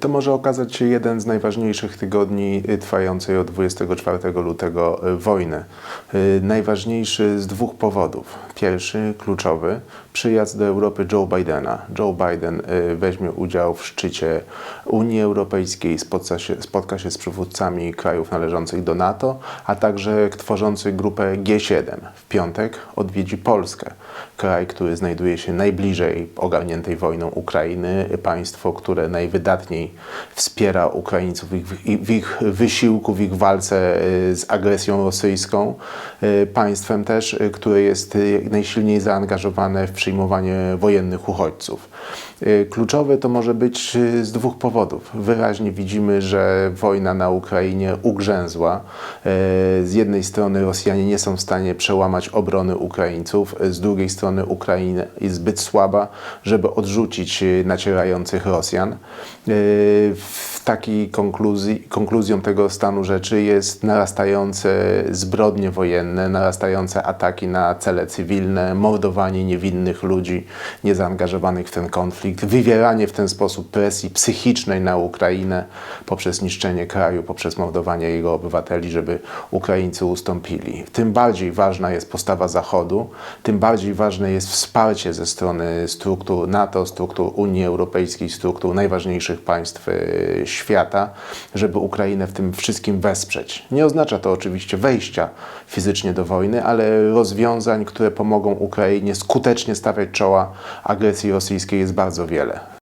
To może okazać się jeden z najważniejszych tygodni trwającej od 24 lutego y, wojny. Y, Najważniejszy z dwóch powodów. Pierwszy, kluczowy, przyjazd do Europy Joe Bidena. Joe Biden y, weźmie udział w szczycie Unii Europejskiej, spotka się, spotka się z przywódcami krajów należących do NATO, a także tworzących grupę G7. W piątek odwiedzi Polskę, kraj, który znajduje się najbliżej ogarniętej wojną Ukrainy, państwo, które najwydatniej wspiera Ukraińców w ich, w ich wysiłku, w ich walce y, z agresją rosyjską, y, państwem też, y, które jest najsilniej zaangażowane w przyjmowanie wojennych uchodźców. Kluczowe to może być z dwóch powodów. Wyraźnie widzimy, że wojna na Ukrainie ugrzęzła. Z jednej strony Rosjanie nie są w stanie przełamać obrony Ukraińców, z drugiej strony Ukraina jest zbyt słaba, żeby odrzucić nacierających Rosjan. W takiej konkluzji, konkluzją tego stanu rzeczy jest narastające zbrodnie wojenne, narastające ataki na cele cywilne, mordowanie niewinnych ludzi niezaangażowanych w ten konflikt, wywieranie w ten sposób presji psychicznej na Ukrainę poprzez niszczenie kraju, poprzez mordowanie jego obywateli, żeby Ukraińcy ustąpili. Tym bardziej ważna jest postawa Zachodu, tym bardziej ważne jest wsparcie ze strony struktur NATO, struktur Unii Europejskiej, struktur najważniejszych państw e, świata, żeby Ukrainę w tym wszystkim wesprzeć. Nie oznacza to oczywiście wejścia fizycznie do wojny, ale rozwiązań, które pomogą Ukrainie skutecznie stawiać czoła agresji rosyjskiej jest bardzo wiele.